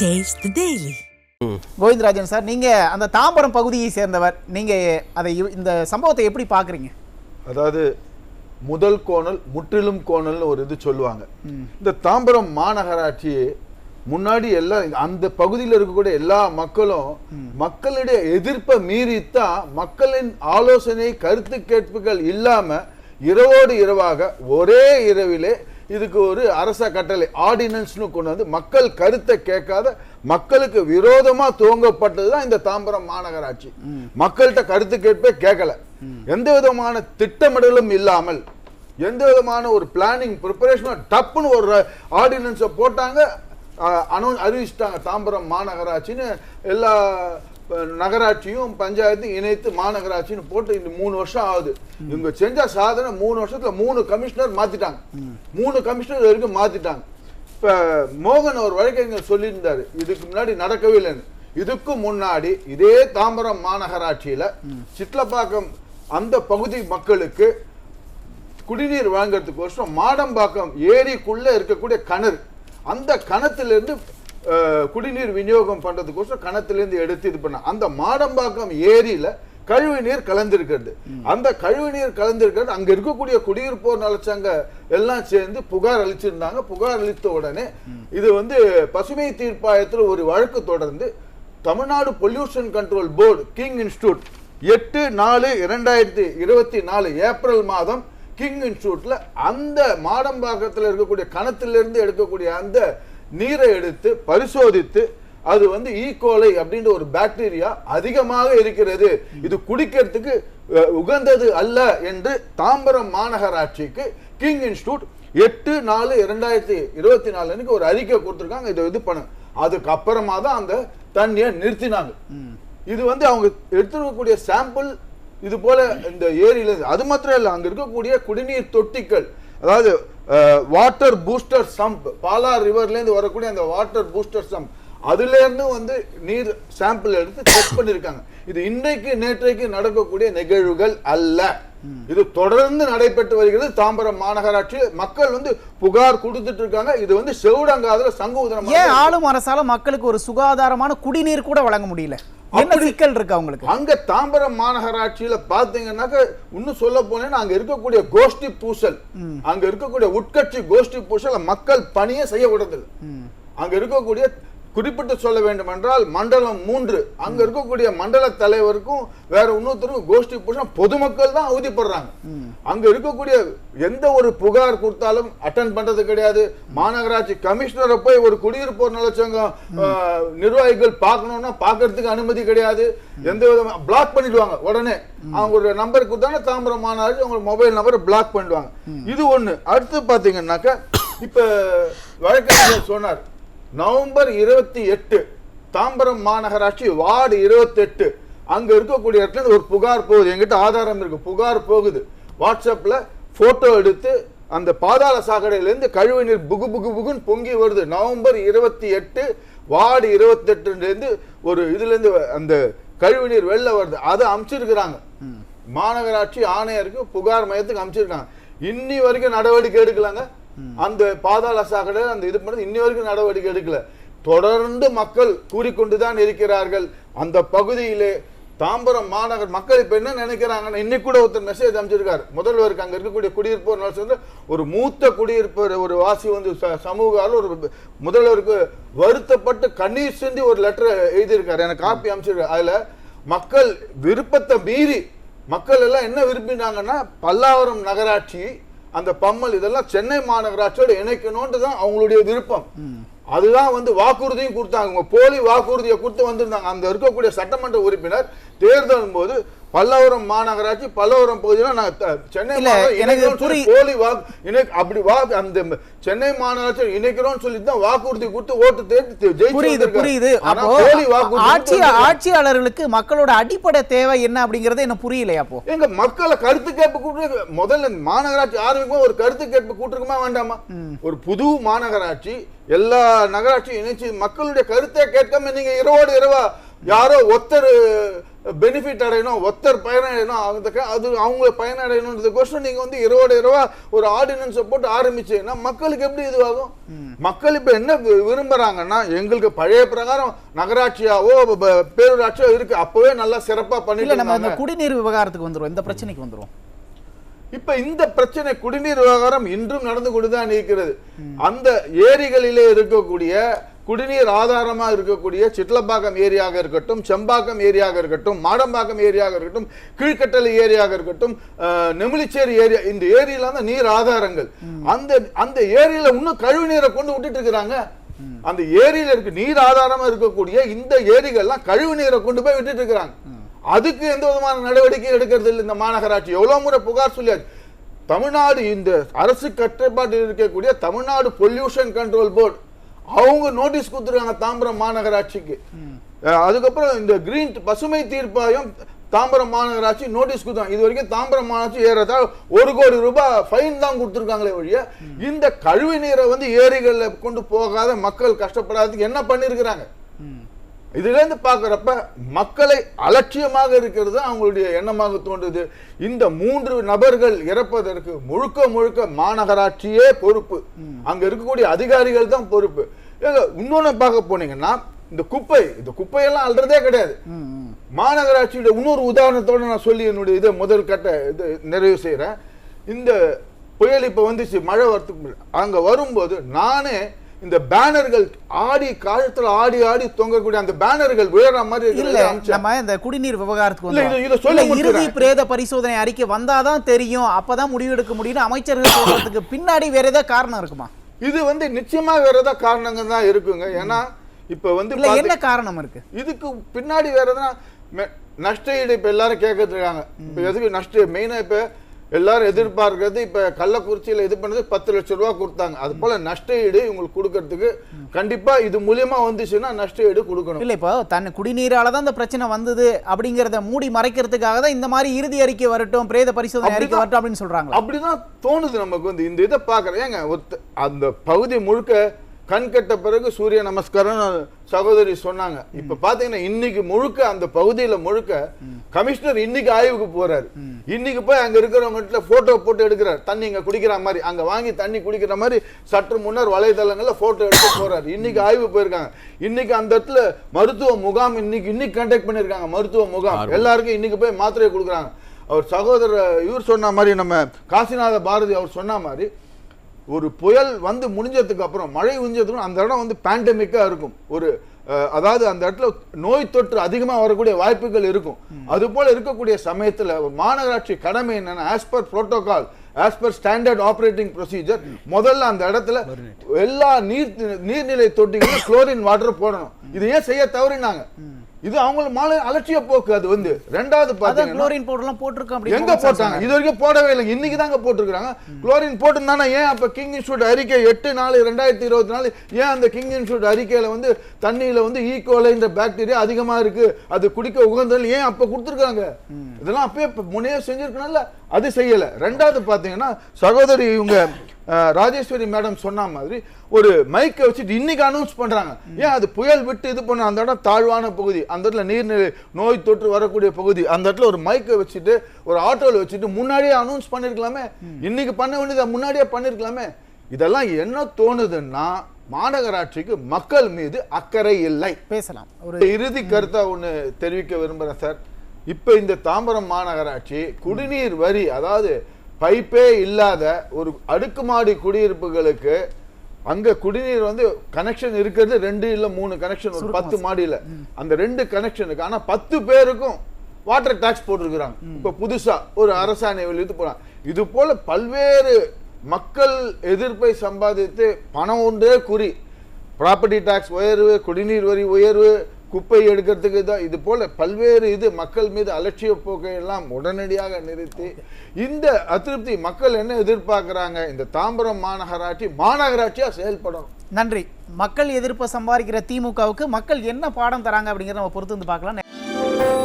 The Daily. Govindarajan sir நீங்க அந்த தாம்பரம் பகுதியை சேர்ந்தவர். நீங்க அதை இந்த சம்பவத்தை எப்படி பாக்குறீங்க அதாவது முதல் கோணல் முற்றிலும் கோணல்னு ஒரு இது சொல்லுவாங்க. இந்த தாம்பரம் மாநகராட்சி முன்னாடி எல்லாம் அந்த பகுதியில் இருக்கக்கூடிய எல்லா மக்களும் மக்களுடைய எதிர்ப்பை மீறித்தான் மக்களின் ஆலோசனை கருத்து கேட்புகள் இல்லாம இரவோடு இரவாக ஒரே இரவிலே இதுக்கு ஒரு அரச கட்டளை ஆர்டினன்ஸ்னு கொண்டு வந்து மக்கள் கருத்தை கேட்காத மக்களுக்கு விரோதமாக துவங்கப்பட்டது தான் இந்த தாம்பரம் மாநகராட்சி. மக்கள்கிட்ட கருத்து கேட்பே கேட்கல. எந்த விதமான திட்டமிடலும் இல்லாமல் எந்த விதமான ஒரு பிளானிங் ப்ரிப்பரேஷனும் டப்புன்னு ஒரு ஆர்டினன்ஸை போட்டாங்க. அனௌ அறிவிச்சிட்டாங்க தாம்பரம் மாநகராட்சின்னு. எல்லா நகராட்சியும் பஞ்சாயத்தையும் இணைத்து மாநகராட்சின்னு போட்டு இந்த மூணு வருஷம் ஆகுது. இவங்க செஞ்ச சாதனை மூணு வருஷத்துல மூணு கமிஷனர் மாத்திட்டாங்க. மூணு கமிஷனர் வரைக்கும் மாத்திட்டாங்க. இப்ப மோகன் ஒரு வழக்கறிஞர் சொல்லியிருந்தாரு இதுக்கு முன்னாடி நடக்கவே இல்லைன்னு. இதுக்கும் முன்னாடி இதே தாம்பரம் மாநகராட்சியில சிட்லப்பாக்கம் அந்த பகுதி மக்களுக்கு குடிநீர் வழங்குறதுக்கோசரம் மாடம்பாக்கம் ஏரிக்குள்ள இருக்கக்கூடிய கணர் அந்த கணத்திலிருந்து குடிநீர் விநியோகம் பண்றதுக்கோசரம் கணத்திலிருந்து எடுத்து இது பண்ண அந்த மாடம்பாக்கம் ஏரியில கழிவு நீர் கலந்திருக்கிறது. அந்த கழிவு நீர் கலந்திருக்கிறது அங்க இருக்கக்கூடிய குடியிருப்போர் நலச்சங்க எல்லாம் சேர்ந்து புகார் அளிச்சிருந்தாங்க. புகார் அளித்த உடனே இது வந்து பசுமை தீர்ப்பாயத்தில் ஒரு வழக்கு தொடர்ந்து Tamil Nadu pollution control board King Institute எட்டு நாலு இரண்டாயிரத்தி இருபத்தி நாலு ஏப்ரல் மாதம் கிங் இன்ஸ்டியூட்ல அந்த மாடம்பாக்கத்தில் இருக்கக்கூடிய கணத்திலிருந்து எடுக்கக்கூடிய அந்த நீரை எடுத்து பரிசோதித்து அது வந்து ஈகோலை அப்படின்ற ஒரு பாக்டீரியா அதிகமாக இருக்கிறது. இது குடிக்கிறதுக்கு உகந்தது அல்ல என்று தாம்பரம் மாநகராட்சிக்கு கிங் இன்ஸ்டியூட் எட்டு நாலு இரண்டாயிரத்தி இருபத்தி நாலு அன்னைக்கு ஒரு அறிக்கை கொடுத்துருக்காங்க. இதை இது பண்ணு. அதுக்கப்புறமா தான் அந்த தண்ணியை நிறுத்தினாங்க. இது வந்து அவங்க எடுத்துருக்கக்கூடிய சாம்பிள் இது போல இந்த ஏரியில அது மாத்திரம் இல்ல அங்க இருக்கக்கூடிய குடிநீர் தொட்டிகள் அதாவது வாட்டர் பூஸ்டர் சம்ப் பாலார் ரிவர்லேருந்து வரக்கூடிய அந்த வாட்டர் பூஸ்டர் சம்ப் அதுலேருந்து வந்து நீர் சாம்பிள் எடுத்து செக் பண்ணிருக்காங்க இது இன்றைக்கு நேற்றைக்கு நடக்கக்கூடிய நிகழ்வுகள் அல்ல. இது தொடர்ந்து நடைபெற்று வருகிறது. தாம்பரம் மாநகராட்சி மக்கள் வந்து புகார் கொடுத்துட்டு இருக்காங்க இது வந்து செவுடங்காதுல சங்க உதரம் ஏன் ஆளும் அரசால மக்களுக்கு ஒரு சுகாதாரமான குடிநீர் கூட வழங்க முடியல? என்ன சிக்கல் இருக்கு அவங்களுக்கு? அங்க தாம்பரம் மாநகராட்சியில பாத்தீங்கன்னாக்க இன்னும் சொல்ல போனேன்னா அங்க இருக்கக்கூடிய கோஷ்டி பூசல் அங்க இருக்கக்கூடிய உட்கட்சி கோஷ்டி பூசல் மக்கள் பணியே செய்ய விடுறதில்லை அங்க இருக்கக்கூடிய குறிப்பிட்டு சொல்ல வேண்டும் என்றால் மண்டலம் மூன்று. அங்க இருக்கக்கூடிய மண்டல தலைவருக்கும் வேற இன்னொருத்தருக்கும் கோஷ்டி பூசல் பொதுமக்கள் தான் அவதிப்படுறாங்க. அங்க இருக்கக்கூடிய எந்த ஒரு புகார் கொடுத்தாலும் அட்டன் பண்றது கிடையாது. மாநகராட்சி கமிஷனரை போய் ஒரு குடியிருப்போர் நலச்சங்கம் நிர்வாகிகள் பார்க்கணும்னா பார்க்கறதுக்கு அனுமதி கிடையாது. எந்த விதமா பிளாக் பண்ணிடுவாங்க உடனே. அவங்க ஒரு நம்பர் கொடுத்தாங்க தாம்பரம் மாநகராட்சி அவங்க மொபைல் நம்பரை பிளாக் பண்ணிடுவாங்க. இது ஒண்ணு. அடுத்து பாத்தீங்கன்னாக்க இப்ப வழக்கறிஞர் சொன்னார். நவம்பர் இருபத்தி எட்டு தாம்பரம் மாநகராட்சி வார்டு இருபத்தி எட்டு. அங்க இருக்கக்கூடிய இடத்துல ஒரு புகார் போகுது. என்கிட்ட ஆதாரம் இருக்கு. புகார் போகுது. வாட்ஸ்அப்ல போட்டோ எடுத்து அந்த பாதாள சாக்கடையில இருந்து கழிவு நீர் புகு புகு புகுன்னு பொங்கி வருது. நவம்பர் இருபத்தி எட்டு வார்டு இருபத்தி இருந்து ஒரு இதுல இருந்து அந்த கழிவு நீர் வெளில வருது. அதை அமைச்சிருக்கிறாங்க. மாநகராட்சி ஆணையருக்கு புகார் மையத்துக்கு அமைச்சிருக்காங்க. இன்னி வரைக்கும் நடவடிக்கை எடுக்கலாங்க. அந்த பாதாள சாக்கடை அந்த இது பண்ணது இன்னி வரைக்கும் நடவடிக்கை எடுக்கல. தொடர்ந்து மக்கள் கூறிக்கொண்டுதான் இருக்கிறார்கள். அந்த பகுதியிலே தாம்பரம் மாநகர் மக்கள் இப்ப என்ன நினைக்கிறாங்கன்னா இன்னைக்கு கூட ஒருத்தர் மெசேஜ் அமைச்சிருக்காரு முதல்வருக்கு அங்க இருக்கக்கூடிய குடியிருப்போர் நலசங்கம் வந்து ஒரு மூத்த குடியிருப்போர் ஒரு வாசி வந்து ச- சமூக ஒரு முதல்வருக்கு வருத்தப்பட்டு கண்ணீர் சிந்தி ஒரு லெட்டர் எழுதியிருக்காரு. எனக்கு காப்பி அமைச்சிருக்காரு அதுல மக்கள் விருப்பத்தை மீறி மக்கள் எல்லாம் என்ன விரும்பினாங்கன்னா பல்லாவரம் நகராட்சி அந்த பம்மல் இதெல்லாம் சென்னை மாநகராட்சியோட இணைக்கணும்ன்றது தான் அவங்களுடைய விருப்பம். அதுதான் வந்து வாக்குறுதியும் கொடுத்தாங்க. போலி வாக்குறுதியை கொடுத்து வந்திருந்தாங்க. அந்த இருக்கக்கூடிய சட்டமன்ற உறுப்பினர் தேர்தல் போது பல்லவரம் மாநகராட்சி பல்லவரம் பகுதியில் நான் சென்னை எனக்கு போலி வாக்கு இணை அப்படி வா அந்த சென்னை மாநகராட்சி இணைக்கிறோம்னு சொல்லி தான் வாக்குறுதி கொடுத்து ஓட்டு தேர்த்து புரியுது. புரியுது. போலி வாக்குறுதி ஆட்சி ஆட்சியாளர்களுக்கு மக்களோட அடிப்படை தேவை என்ன அப்படிங்கறது என்ன புரியலையா அப்போ? எங்க மக்களை கருத்து கேட்பு கூட்டு முதல்ல மாநகராட்சி ஆரம்பிக்கும் ஒரு கருத்து கேட்பு கூட்டிருக்குமா வேண்டாமா? ஒரு புது மாநகராட்சி எல்லா நகராட்சியும் இணைச்சு மக்களுடைய கருத்தை கேட்காம நீங்க இரவோடு இரவா யாரோ ஒருத்தர் பெனிஃபிட் அடையணும் ஒருத்தர் பயனடையணும் அதுக்கு அது அவங்க பயனடையணுன்றதுக்கோசரம் நீங்க வந்து இரவோட இரவா ஒரு ஆர்டினன்ஸை போட்டு ஆரம்பிச்சீங்கன்னா மக்களுக்கு எப்படி இதுவாகும் மக்கள் இப்ப என்ன வி- விரும்புறாங்கன்னா எங்களுக்கு பழைய பிரகாரம் நகராட்சியாவோ பேரூராட்சியோ இருக்கு. அப்பவே நல்லா சிறப்பா இல்ல பண்ணிட்டு நம்ம இந்த. குடிநீர் விவகாரத்துக்கு வந்துருவோம். இந்த பிரச்சனைக்கு வந்துருவோம். இப்ப இந்த பிரச்சனை குடிநீர் விவகாரம் இன்றும் நடந்து கொண்டுதான் இருக்கிறது. அந்த ஏரிகளிலே இருக்கக்கூடிய குடிநீர் ஆதாரமாக இருக்கக்கூடிய சிட்லப்பாக்கம் ஏரியாக இருக்கட்டும் செம்பாக்கம் ஏரியாக இருக்கட்டும் மாடம்பாக்கம் ஏரியாக இருக்கட்டும் கீழ்கட்டளை ஏரியாக இருக்கட்டும் அஹ், நெமிலிச்சேரி ஏரியா இந்த ஏரியில தான் நீர் ஆதாரங்கள். அந்த அந்த ஏரியில இன்னும் கழிவு நீரை கொண்டு விட்டுட்டு இருக்கிறாங்க. அந்த ஏரியில இருக்கு நீர் ஆதாரமா இருக்கக்கூடிய இந்த ஏரிகள்லாம் கழிவு நீரை கொண்டு போய் விட்டுட்டு இருக்கிறாங்க. அதுக்கு எந்த விதமான நடவடிக்கை எடுக்கிறது இல்லை. இந்த மாநகராட்சி எவ்வளவு முறை புகார் சொல்லியாச்சு. தமிழ்நாடு இந்த அரசு கட்டுப்பாட்டில் இருக்கக்கூடிய தமிழ்நாடு பொல்யூஷன் கண்ட்ரோல் போர்டு அவங்க நோட்டீஸ் கொடுத்துருக்காங்க தாம்பரம் மாநகராட்சிக்கு. அதுக்கப்புறம் இந்த கிரீன் பசுமை தீர்ப்பாயம் தாம்பரம் மாநகராட்சி நோட்டீஸ் கொடுத்தாங்க இது வரைக்கும் தாம்பரம் மாநகராட்சி ஏறத்தாழ ஒரு கோடி ரூபாய் ஃபைன் தான் கொடுத்துருக்காங்களே ஒழிய இந்த கழிவு நீரை வந்து ஏரிகள்ல கொண்டு போகாத மக்கள் கஷ்டப்படாததுக்கு என்ன பண்ணிருக்கிறாங்க? ம். இதுல இருந்து பாக்குறப்ப மக்களை அலட்சியமாக இருக்கிறது அவங்களுடைய எண்ணமாக தோன்றுது இந்த மூன்று நபர்கள் இறப்பதற்கு முழுக்க முழுக்க மாநகராட்சியே பொறுப்பு அங்க இருக்கக்கூடிய அதிகாரிகள் தான் பொறுப்பு ஏங்க, இன்னொன்னு பார்க்க போனீங்கன்னா இந்த குப்பை இந்த குப்பையெல்லாம் அல்றதே கிடையாது. மாநகராட்சியோட இன்னொரு உதாரணத்தோட நான் சொல்லி என்னுடைய இதை முதல் கட்ட இது நிறைவு செய்றேன் இந்த புயல் இப்ப வந்துச்சு மழை வரத்துக்கு. அங்க வரும்போது நானே இந்த பேனர்கள் ஆடி காலத்துல ஆடி ஆடி தொங்கக்கூடிய அந்த பேனர்கள் விழற மாதிரி இல்ல. நம்ம இந்த குடிநீர் விவகாரத்துக்கு இறுதி. பிரேத பரிசோதனை அறிக்கை வந்தாதான் தெரியும். அப்பதான் முடிவெடுக்க முடியும்னு அமைச்சர்கள் சொல்றதுக்கு பின்னாடி வேற ஏதாவது காரணம் இருக்குமா? இது வந்து நிச்சயமா வேற ஏதாவது காரணங்கள் தான் இருக்குங்க. ஏன்னா இப்ப வந்து என்ன காரணம் இருக்கு? இதுக்கு பின்னாடி வேற எதுனா நஷ்ட ஈடு இப்ப எல்லாரும் கேட்கறது இருக்காங்க. இப்ப எதுக்கு நஷ்ட? மெயினா இப்ப எல்லாரும் எதிர்பார்க்கறது இப்ப கள்ளக்குறிச்சியில இது பண்ணது பத்து லட்சம் ரூபாய் கொடுத்தாங்க. அது போல நஷ்ட ஈடு இவங்களுக்கு கொடுக்கறதுக்கு கண்டிப்பா இது மூலியமா வந்துச்சுன்னா நஷ்ட ஈடு கொடுக்கணும். இல்ல இப்போ தன் குடிநீரால தான் இந்த பிரச்சனை வந்தது அப்படிங்கறத மூடி மறைக்கிறதுக்காக தான் இந்த மாதிரி இறுதி அறிக்கை வரட்டும் பிரேத பரிசோதனை அறிக்கை. வரட்டும் அப்படின்னு சொல்றாங்களா? அப்படிதான் தோணுது நமக்கு வந்து. இந்த இதை பாக்குறேன் ஏங்க அந்த பகுதி முழுக்க கண் கட்ட பிறகு சூரிய நமஸ்காரம் சகோதரி சொன்னாங்க. இப்ப பாத்தீங்கன்னா இன்னைக்கு முழுக்க அந்த பகுதியில முழுக்க கமிஷனர் இன்னைக்கு ஆய்வுக்கு போறாரு. இன்னைக்கு போய் அங்க இருக்கிறவங்க போட்டோ போட்டு எடுக்கிறார். தண்ணி இங்க குடிக்கிற மாதிரி அங்க வாங்கி தண்ணி குடிக்கிற மாதிரி சற்று முன்னர் வலைதளங்கள்ல போட்டோ எடுத்து போறாரு. இன்னைக்கு ஆய்வு போயிருக்காங்க. இன்னைக்கு அந்த இடத்துல மருத்துவ முகாம் இன்னைக்கு இன்னைக்கு கண்டக்ட் பண்ணிருக்காங்க மருத்துவ முகாம். எல்லாருக்கும் இன்னைக்கு போய் மாத்திரையை கொடுக்குறாங்க. அவர் சகோதரர் இவர் சொன்ன மாதிரி நம்ம காசிநாத பாரதி அவர் சொன்ன மாதிரி ஒரு புயல் வந்து முடிஞ்சதுக்கு அப்புறம் மழை முடிஞ்சதுக்கு அந்த இடம் வந்து பேண்டமிக்கா இருக்கும். ஒரு அதாவது அந்த இடத்துல நோய் தொற்று அதிகமா வரக்கூடிய வாய்ப்புகள் இருக்கும். அது போல இருக்கக்கூடிய சமயத்துல மாநகராட்சி கடமை என்னன்னா as per protocol as per standard operating procedure முதல்ல அந்த இடத்துல எல்லா நீர் நீர்நிலை தொட்டிகளும் குளோரின் வாட்டர் போடணும். இது ஏன் செய்ய தவறினாங்க? இது அவங்களுக்கு மாலை அலட்சிய போக்கு அது வந்து. ரெண்டாவது பாத்தீங்கன்னா குளோரின் பவுடர்லாம் போட்டிருக்கோம் அப்படி எங்க போட்டாங்க? இது வரைக்கும் போடவே இல்லை இன்னைக்கு தாங்க போட்டிருக்காங்க குளோரின் போட்டிருந்தானா ஏன் அப்ப கிங் இன்ஸ்டியூட் அறிக்கை எட்டு நாலு ரெண்டாயிரத்தி இருபத்தி நாலு ஏன் அந்த கிங் இன்ஸ்டியூட் அறிக்கையில வந்து தண்ணியில வந்து ஈகோலைன்ற பாக்டீரியா அதிகமா இருக்கு அது குடிக்க உகந்தது ஏன் அப்ப கொடுத்துருக்காங்க? இதெல்லாம் அப்பயே முன்னே செஞ்சிருக்கணும்ல. அது செய்யல. ரெண்டாவது பாத்தீங்கன்னா சகோதரி இவங்க ராஜேஸ்வரி மேடம் சொன்ன மாதிரி ஒரு மைக்கை வச்சுட்டு இன்னைக்கு அனௌன்ஸ் பண்றாங்க. ஏன் அது புயல் விட்டு இது பண்ண அந்த இடம் தாழ்வான பகுதி அந்த இடத்துல நீர்நிலை நோய் தொற்று வரக்கூடிய பகுதி அந்த இடத்துல ஒரு மைக்கை வச்சுட்டு ஒரு ஆட்டோல வச்சுட்டு முன்னாடியே அனௌன்ஸ் பண்ணிருக்கலாமே. இன்னைக்கு பண்ண வேண்டியதை முன்னாடியே பண்ணிருக்கலாமே. இதெல்லாம் என்ன தோணுதுன்னா மாநகராட்சிக்கு மக்கள் மீது அக்கறை இல்லை. பேசலாம். ஒரு இறுதி கருத்தா ஒண்ணு தெரிவிக்க விரும்புறேன் சார். இப்ப இந்த தாம்பரம் மாநகராட்சி குடிநீர் வரி அதாவது பைப்பே இல்லாத ஒரு அடுக்குமாடி குடியிருப்புகளுக்கு அங்க குடிநீர் வந்து கனெக்ஷன் இருக்கிறது ரெண்டு இல்ல மூணு கனெக்ஷன் ஒரு பத்து மாடியில. அந்த ரெண்டு கனெக்ஷனுக்கு ஆனா பத்து பேருக்கும் வாட்டர் டாக்ஸ் போட்டிருக்கிறாங்க. இப்ப புதுசா ஒரு அரசாணை வெளியிட்டு போறாங்க இது போல பல்வேறு மக்கள் எதிர்ப்பை சம்பாதித்து பணம் ஒன்றே குறி. ப்ராப்பர்ட்டி டாக்ஸ் உயர்வு குடிநீர் வரி உயர்வு குப்பை எடுக்கிறதுக்கு தான் இது போல பல்வேறு இது மக்கள் மீது அலட்சிய போக்கை எல்லாம் உடனடியாக நிறுத்தி இந்த அதிருப்தி மக்கள் என்ன எதிர்பார்க்குறாங்க? இந்த தாம்பரம் மாநகராட்சி மாநகராட்சியா செயல்படணும் நன்றி. மக்கள் எதிர்ப்பை சம்பாதிக்கிற திமுகவுக்கு மக்கள் என்ன பாடம் தராங்க அப்படிங்கிறத நம்ம பொறுத்து வந்து பார்க்கலாம்.